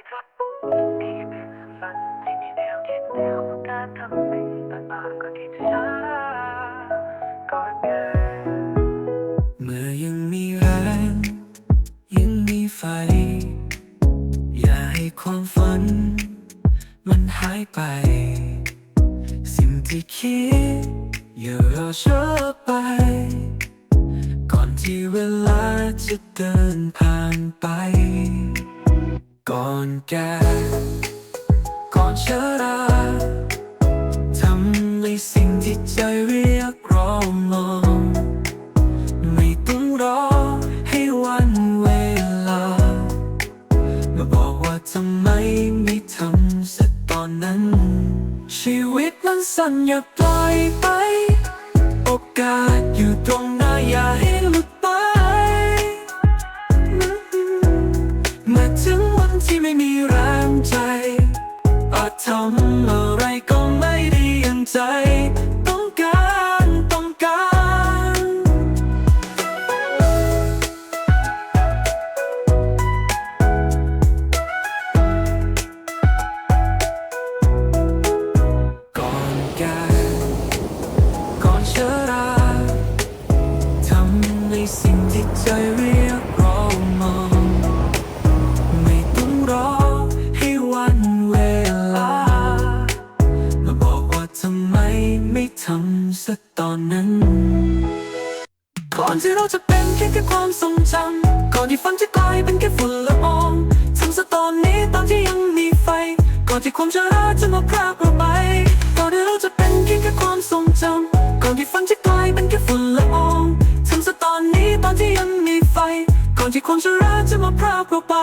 เป็นฝันที่มีแนวคิดแนวการทำสิ่งต่างๆก็ที่จะช้าก่อนเกินเมื่อยังมีแรงยังมีไฟ อย่าให้ความฝัน มันหายไป สิ่งที่คิดอย่ารอช้าไป ก่อนที่เวลาจะเดินผ่านไป ก่อนแก่ก่อนชราทำในสิ่งที่ใจเรียกร้องลงไม่ต้องรอให้วันเวลา มาบอกว่าทำไมไม่ทำสักตอนนั้น ชีวิตมันสั้นอย่าปล่อยไป โอกาสอยู่ตรง ไม่มีแรงใจ อาจทำอะไรก็ไม่ด้อย่างใจ ต้องการต้องการ ก่อนแก่ก่อนชราทำในสิ่งที่ใจเรียกร้องมอ สักตอนนั้น ก่อนที่เราจะเป็นแค่แค่ความทรงจำก่อนที่ฝันจะกลายเป็นแค่ฝุ่นละอองทำซะตอนนี้ตอนที่ยังมีไฟ ก่อนที่ความชราจะมาพรากเราไปก่อนที่เราจะเป็นแค่แค่ความทรงจำก่อนที่ฝันจะกลายเป็นแค่ฝุ่นละอองทำซะตอนนี้ตอนที่ยังมีไฟ ก่อนที่ความชราจะมาพรากเราไป